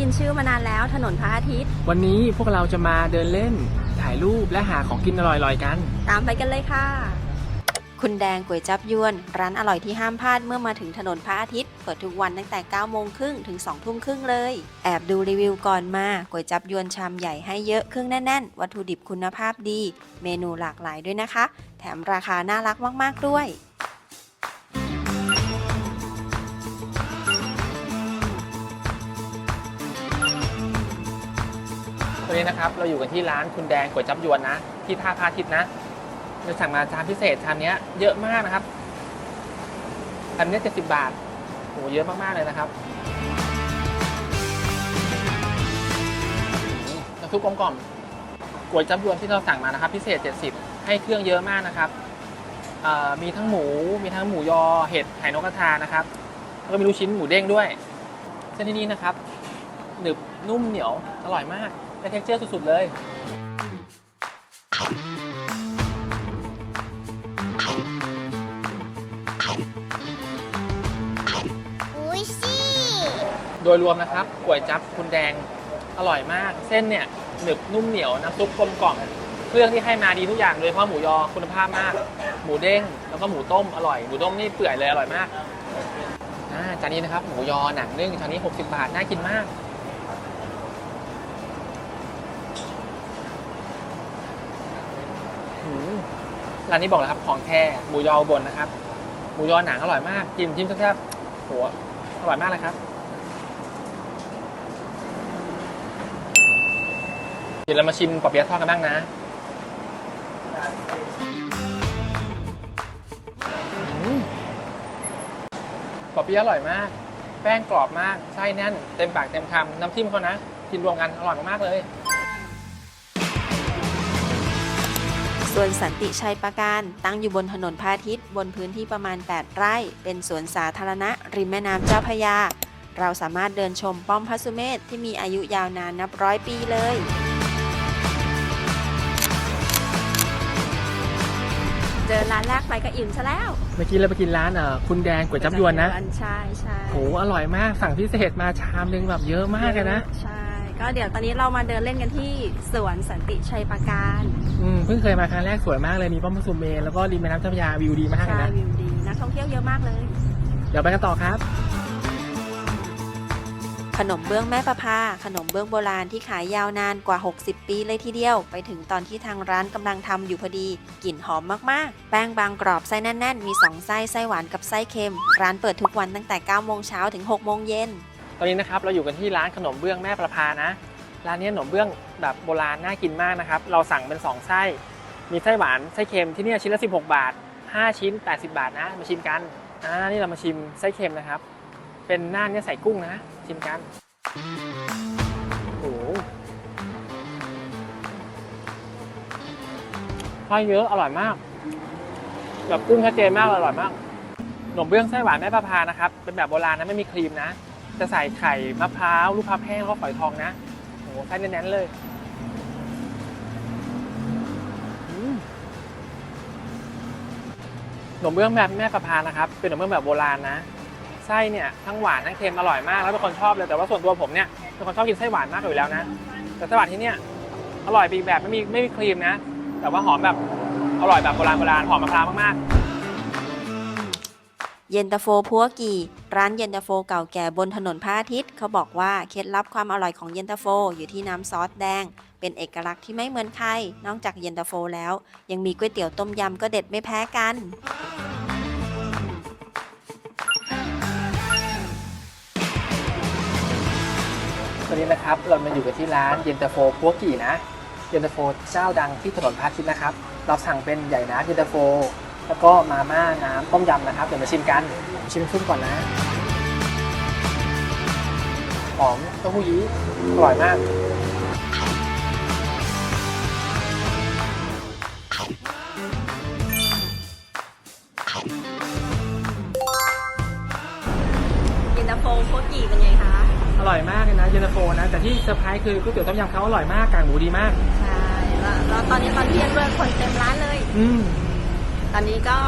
ยินชื่อมานานแล้วถนนพระอาทิตย์ วันนี้พวกเราจะมาเดินเล่น ถ่ายรูปและหาของกินอร่อยๆกัน ตามไปกันเลยค่ะ คุณแดงก๋วยจับยวน ร้านอร่อยที่ห้ามพลาดเมื่อมาถึงถนนพระอาทิตย์ เปิดทุกวันตั้งแต่ 9 โมงครึ่งถึง 2 ทุ่มครึ่งเลย แอบดูรีวิวก่อนมาก๋วยจับยวนชามใหญ่ให้เยอะเครื่องแน่นๆ วัตถุดิบคุณภาพดี เมนูหลากหลายด้วยนะคะ แถมราคาน่ารักมากๆด้วย นี้นะครับ เราอยู่กันที่ร้านคุณแดงก๋วยจับยวนนะ ที่ท่าพระอาทิตย์นะเราสั่งมาชามพิเศษชามนี้เยอะมากนะครับ อันนี้เจ็ดสิบบาทโหเยอะมากๆเลยนะครับน้ำซุปกลมกล่อมก๋วยจับยวนที่เราสั่งมานะครับ พิเศษ 70 ให้เครื่องเยอะมากนะครับมีทั้งหมูมีทั้งหมูยอเห็ดไห่นกกระทานะครับแล้วก็มีลูกชิ้นหมูเด้งด้วยเส้นที่นี่นะครับหนึบนุ่มเหนียวอร่อยมาก เป็นเท็กเจอร์สุดๆเลยโดยรวมนะครับก๋วยจับคุณแดงอร่อยมาก เส้นเนี่ยหนึบนุ่มเหนียวน้ำซุปกลมกล่อมเครื่องที่ให้มาดีทุกอย่างเลยเพราะหมูยอคุณภาพมาก หมูเด้งแล้วก็หมูต้มอร่อยหมูต้มนี่เปื่อยเลยอร่อยมากจานนี้นะครับหมูยอหนังนึ่งจานนี้ 60 บาทน่ากินมาก ร้านนี้บอกเลยครับของแท้หมูยอบนนะครับหมูยอหนังอร่อยมากจิ้มจิ้มแซ่บๆโหอร่อยมากเลยครับเดี๋ยวเรามาชิมปอเปี๊ยะทอดกันบ้างนะปอเปี๊ยะอร่อยมาก แป้งกรอบมาก ไส้แน่น เต็มปากเต็มคำ น้ำจิ้มเขานะ กินรวมกันอร่อยมากเลย ส่วนสันติชัยประการ ตั้งอยู่บนถนนพระอาทิตย์ บนพื้นที่ประมาณ 8 ไร่ เป็นสวนสาธารณะ ริมแม่น้ำเจ้าพระยา เราสามารถเดินชมป้อมพระสุเมธที่มีอายุยาวนานนับร้อยปีเลยเจอร้านแรกไปก็อิ่มซะแล้ว เมื่อกี้เราไปกินร้านเอ่อคุณแดงก๋วยจับยวนนะใช่ใช่โหอร่อยมากสั่งพิเศษมาชามนึงแบบเยอะมากเลยนะ ใช่ ก็เดี๋ยวตอนนี้เรามาเดินเล่นกันที่สวนสันติชัยประการอืมเพิ่งเคยมาครั้งแรกสวยมากเลยมีป้อมพระสุเมนแล้วก็ริมแม่น้ำเจ้าพระยาวิวดีมากเลยใช่นะวิวดีนักท่องเที่ยวเยอะมากเลย เดี๋ยวไปกันต่อครับ ขนมเบื้องแม่ประภาขนมเบื้องโบราณที่ขายยาวนานกว่า 60 ปีเลยทีเดียว ไปถึงตอนที่ทางร้านกำลังทำอยู่พอดี กลิ่นหอมมากๆ แป้งบางกรอบไส้แน่น ๆ มี 2 ไส้ ไส้หวานกับไส้เค็ม ร้านเปิดทุกวันตั้งแต่9โมงเช้าถึง6โมงเย็น ตอนนี้นะครับเราอยู่กันที่ร้านขนมเบื้องแม่ประภานะ ร้านนี้ขนมเบื้องแบบโบราณน่ากินมากนะครับ เราสั่งเป็น 2 ไส้ มีไส้หวานไส้เค็มที่นี่ชิ้นละ 16 บาท 5 ชิ้น 80 บาทนะ มาชิมกันอ่านี่เรามาชิมไส้เค็มนะครับ เป็นหน้าเนี่ใส่กุ้งนะ ชิมกันโอ้โหไส้เยอะอร่อยมาก แบบกุ้งชัดเจนมากอร่อยมากขนมเบื้องไส้หวานแม่ประพานะครับ เป็นแบบโบราณนะไม่มีครีมนะ จะใส่ไข่มะพร้าวลูกพร้าวแห้งแล้วก็ฝอยทองนะโหไส้แน่นๆเลยขนมเบื้องแบบแม่ประพานะครับเป็นขนมเบื้องแบบโบราณนะไส้เนี่ยทั้งหวานทั้งเค็มอร่อยมากแล้วเป็นคนชอบเลยแต่ว่าส่วนตัวผมเนี่ยเป็นคนชอบกินไส้หวานมากอยู่แล้วนะแต่ไส้หวานที่เนี่ยอร่อยปีแบบไม่มีไม่มีครีมนะ แต่ว่าหอมแบบอร่อยแบบโบราณโบราณหอมมะพร้าวมากๆเย็นตาโฟพัวกี ร้านเย็นตาโฟเก่าแก่บนถนนพระอาทิตย์ เขาบอกว่าเคล็ดลับความอร่อยของเย็นตาโฟอยู่ที่น้ำซอสแดง เป็นเอกลักษณ์ที่ไม่เหมือนใคร นอกจากเย็นตาโฟแล้ว ยังมีก๋วยเตี๋ยวต้มยำก็เด็ดไม่แพ้กันตอนนี้นะครับเรามาอยู่กันที่ร้านเย็นตาโฟพัวกี่นะ เย็นตาโฟเจ้าดังที่ถนนพระอาทิตย์นะครับ เราสั่งเป็นใหญ่น้ำเย็นตาโฟ แล้วก็มาม่าน้ำต้มยำนะครับ เดี๋ยวมาชิมกันผมชิมซุปก่อนนะหอมเต้าหู้ยี้อร่อยมาก เย็นตาโฟพัวกีเป็นไงคะอร่อยมากเลยนะเย็นตาโฟนะ แต่ที่เซอร์ไพรส์คือก๋วยเตี๋ยวต้มยำเขาอร่อยมากกางหมูดีมาก ใช่แล้วแล้วตอนนี้ตอนเที่ยงด้วยคนเต็มร้านเลย อืมต อนนี้ก็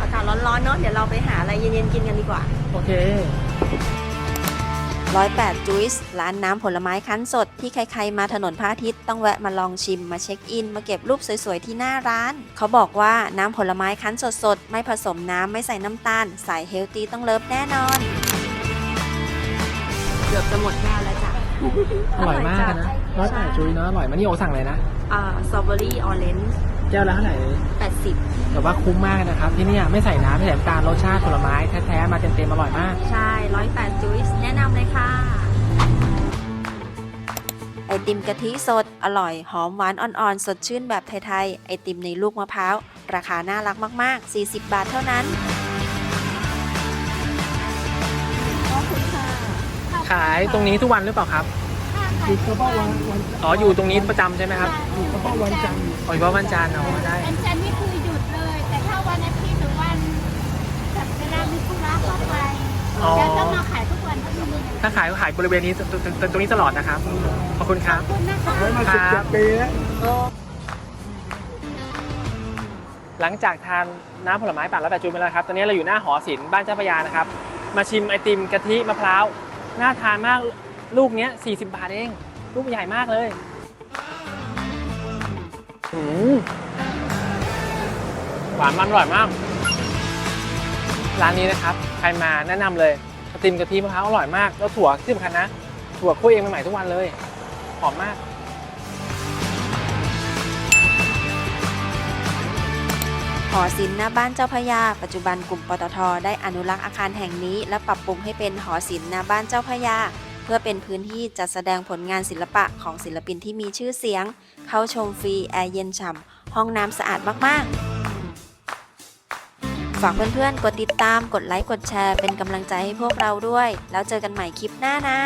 อากาศร้อนๆเนาะเดี๋ยวเราไปหาอะไรเย็นๆกินกันดีกว่า โอเคร้อยแปดจุยส์ร้านน้ำผลไม้คั้นสดที่ใครๆมาถนนพระอาทิตย์ต้องแวะมาลองชิมมาเช็คอิน มาเก็บรูปสวยๆที่หน้าร้าน เขาบอกว่าน้ำผลไม้คั้นสดๆ ไม่ผสมน้ำไม่ใส่น้ำตาล สายเฮลตี้ต้องเลิฟแน่นอน เกือบจะหมดแก้วแล้วจ้ะอร่อยมากนะร้อยแปดจุยเนาะอร่อยมากนี่โอสั่งเลยนะอ่าสตรอเบอรี่ออเรนจ์แก้วละเท่าไหร่แป ดสิบแต่ว่าคุ้มมากนะครับ ที่เนี่ยไม่ใส่น้ำไม่ใส่น้ำตาลรสชาติผลไม้แท้ๆมาเต็มๆอร่อยมาก ใช่ร้อยแปดจุยส์แนะนำเลยค่ะ ไอติมกะทิสด อร่อย หอมหวานอ่อนๆ สดชื่นแบบไทยๆ ไอติมในลูกมะพร้าว ราคาน่ารักมากๆ 40 บาทเท่านั้นขายตรงนี้ทุกวันหรือเปล่าครับหยุดเฉพาะวันวันอ๋ออยู่ตรงนี้ประจำใช่ไหมครับหยุดเฉพาะวันจันทร์อ๋อเฉพาะวันจันทร์อ๋อได้วันจันทร์นี่คือหยุดเลย แต่ถ้าวันอาทิตย์หรือวันแบบเวลามีธุระก็ไป อ๋อจะต้องมาขายทุกวันที่นี่ถ้าขายก็ขายบริเวณนี้ตรงตรงตรงนี้ตลอดนะครับ ขอบคุณครับขอบคุณนะคะไว้มาสิบครัเจ็บดปีแล้ว หลังจากทานน้ำผลไม้ปั่นแล้วแต่จูนไปแล้วครับ ตอนนี้เราอยู่หน้าหอศิลป์บ้านเจ้าพระยานะครับ มาชิมไอติมกะทิมะพร้าว น่าทานมาก ลูกเนี้ย40 บาทเอง ลูกใหญ่มากเลยอืมหวานมันอร่อยมาก ร้านนี้นะครับใค รมาแนะนำเลยไอติมกะทิมะพร้าวอร่อยมาก แล้วถั่วที่สำคัญนะ ถั่วคั่วเองใหม่ๆทุกวันเลย หอมมากหอศิลป์หน้าบ้านเจ้าพยา ปัจจุบันกลุ่มปตทได้อนุรักษ์อาคารแห่งนี้ และปรับปรุงให้เป็นหอศิลป์หน้าบ้านเจ้าพยา เพื่อเป็นพื้นที่จัดแสดงผลงานศิลปะของศิลปินที่มีชื่อเสียง เข้าชมฟรีแอร์เย็นฉ่ำห้องน้ำสะอาดมากๆ ฝากเพื่อนๆ กดติดตาม กดไลค์ กดแชร์ เป็นกำลังใจให้พวกเราด้วย แล้วเจอกันใหม่คลิปหน้านะ